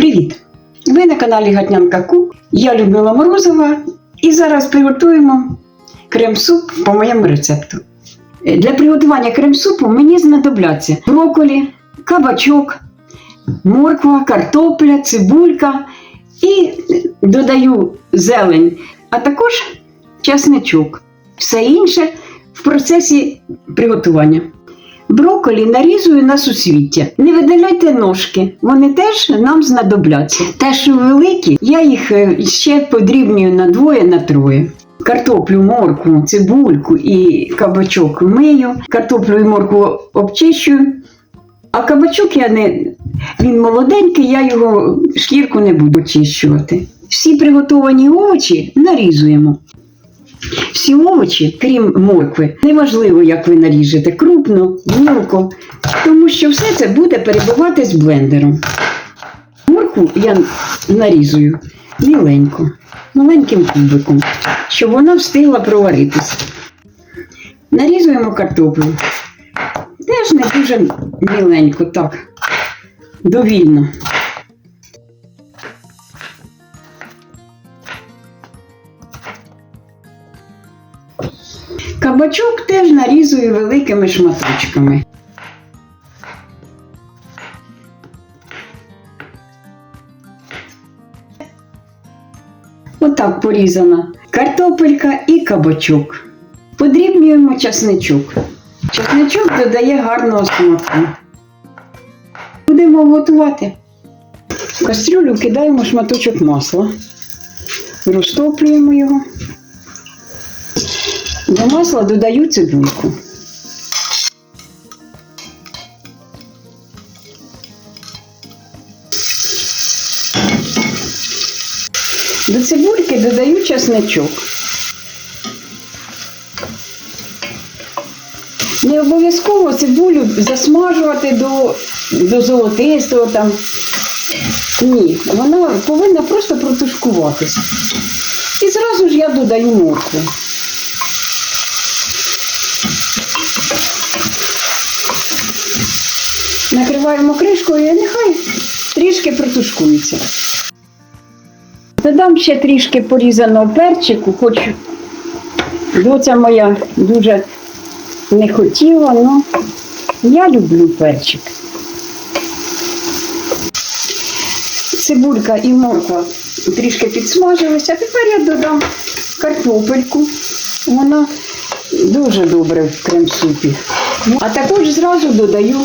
Привіт! Ви на каналі Гатнянка Ку. Я Людмила Морозова і зараз приготуємо крем-суп по моєму рецепту. Е, Для приготування крем-супу мені знадобляться брокколі, кабачок, морква, картопля, цибулька і додаю зелень, а також часничок. Все інше в процесі приготування. Брокколі нарізую на сусвіття. Не видаляйте ножки, вони теж нам знадобляться. Те, що великі, я їх е, ще подрібнюю на двоє, на троє. Картоплю, моркву, цибульку і кабачок мию, картоплю і моркву обчищую. А кабачок я не він молоденький, я його шкірку не буду очищувати. Всі приготовані овочі нарізуємо. Всі овочі, крім моркви, неважливо, як ви наріжете, крупно, мілко, тому що все це буде перебиватись блендером. Моркву я нарізую міленько, маленьким кубиком, щоб вона встигла проваритись. Нарізуємо картоплю. Теж не дуже міленько, так, довільно. Кабачок теж нарізую великими шматочками. Отак порізана картопелька і кабачок. Подрібнюємо часничок. Часничок додає гарного смаку. Будемо готувати. В кастрюлю кидаємо шматочок масла, розтоплюємо його. До масла додаю цибульку. До цибульки додаю чесничок. Не обов'язково цибулю засмажувати до, до золотистого там. Ні, вона повинна просто протушкуватися. І зразу ж я додаю моркву. Накриваємо кришкою і нехай трішки протушкується. Додам ще трішки порізаного перчику, хоч доця моя дуже не хотіла, але я люблю перчик. Цибулька і морква трішки підсмажилися, а тепер я додам картопельку. Вона дуже добре в крем-супі. А також зразу додаю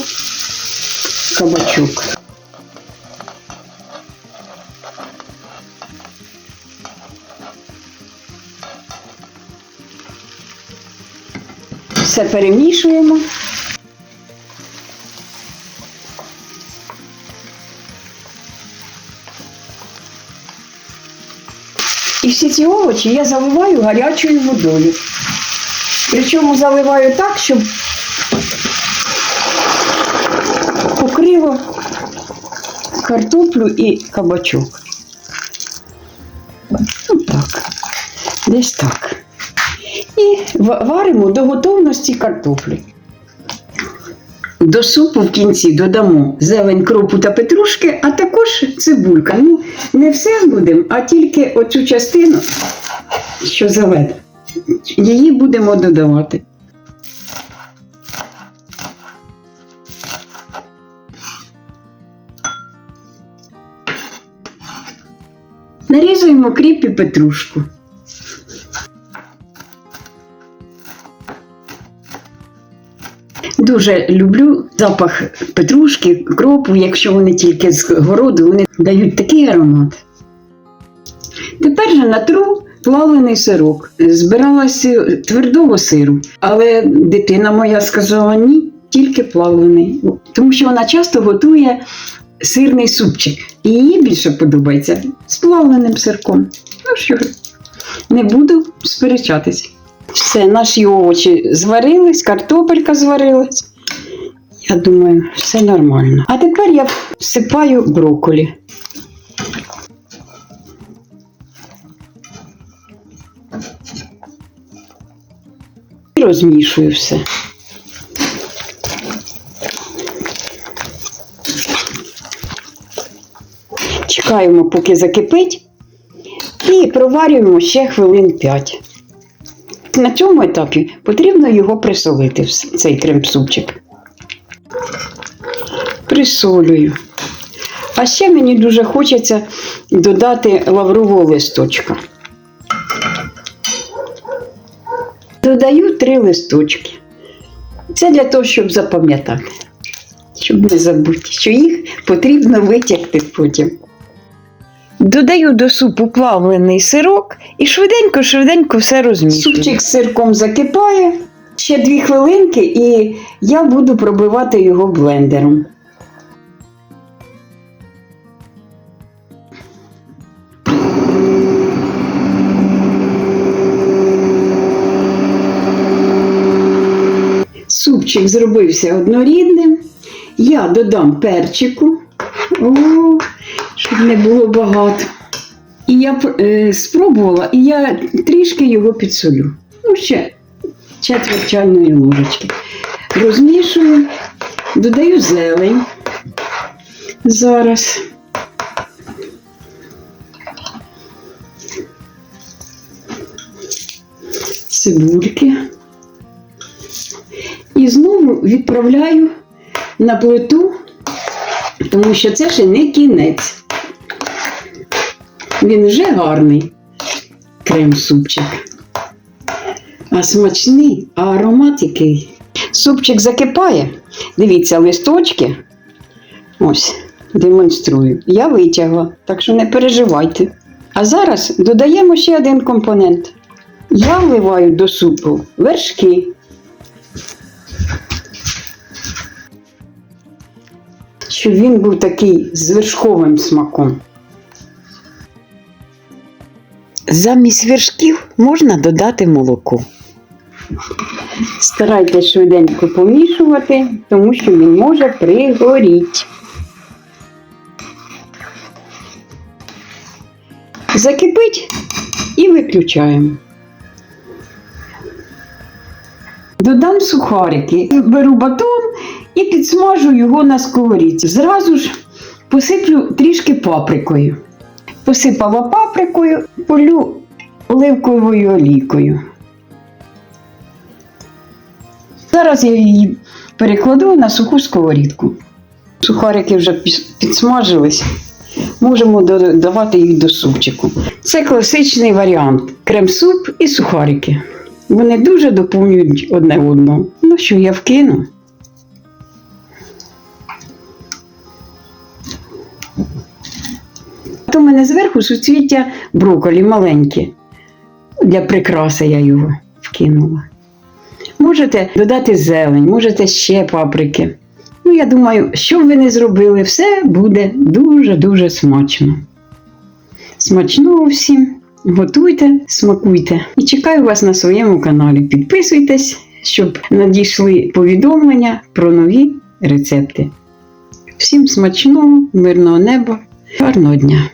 кабачок. Все перемішуємо. І всі ці овочі я заливаю гарячою водою. Причому заливаю так, щоб картоплю і кабачок. Ну так, десь так. І варимо до готовності картоплі. До супу в кінці додамо зелень кропу та петрушки, а також цибулька. Ну, не все будемо, а тільки оцю частину, що зелена. Її будемо додавати. Нарізуємо кріп і петрушку. Дуже люблю запах петрушки, кропу, якщо вони тільки з городу, вони дають такий аромат. Тепер же натру плавлений сирок. Збиралася твердого сиру, але дитина моя сказала ні, тільки плавлений. Тому що вона часто готує сирний супчик. І їй більше подобається з плавленим сирком. Ну що, не буду сперечатися. Все, наші овочі зварились, картопелька зварилась. Я думаю, все нормально. А тепер я всипаю брокколі. І розмішую все. Чекаємо, поки закипить, і проварюємо ще хвилин 5. На цьому етапі потрібно його присолити, цей крем-супчик. Присолюю. А ще мені дуже хочеться додати лаврового листочка. Додаю три листочки. Це для того, щоб запам'ятати, щоб не забути, що їх потрібно витягти потім. Додаю до супу плавлений сирок і швиденько-швиденько все розмішую. Супчик з сирком закипає. Ще дві хвилинки, і я буду пробивати його блендером. Супчик зробився однорідним. Я додам перчику, О, щоб не було багато. І я е, спробувала, і я трішки його підсолю. Ну, ще четверть чайної ложечки. Розмішую, додаю зелень. Зараз. Цибульки. І знову відправляю на плиту, тому що це ще не кінець. Він вже гарний крем-супчик. А смачний, а аромат який. Супчик закипає. Дивіться, листочки. Ось, демонструю. Я витягла, так що не переживайте. А зараз додаємо ще один компонент. Я вливаю до супу вершки. Щоб він був такий з вершковим смаком. Замість вершків можна додати молоко. Старайтесь швиденько помішувати, тому що він може пригоріти. Закипить і виключаємо. Додам сухарики, беру батон і підсмажу його на сковорідці. Зразу ж посиплю трішки паприкою. Посипала паприкою, полю оливковою олійкою. Зараз я її перекладу на суху сковорідку. Сухарики вже підсмажились. Можемо додавати їх до супчику. Це класичний варіант: крем-суп і сухарики. Вони дуже доповнюють одне одного. Ну що, я вкину. То в мене зверху суцвіття брокколі маленькі. Для прикраси я його вкинула. Можете додати зелень, можете ще паприки. Ну, я думаю, що б ви не зробили, все буде дуже-дуже смачно. Смачного всім! Готуйте, смакуйте і чекаю вас на своєму каналі. Підписуйтесь, щоб надійшли повідомлення про нові рецепти. Всім смачного, мирного неба, гарного дня!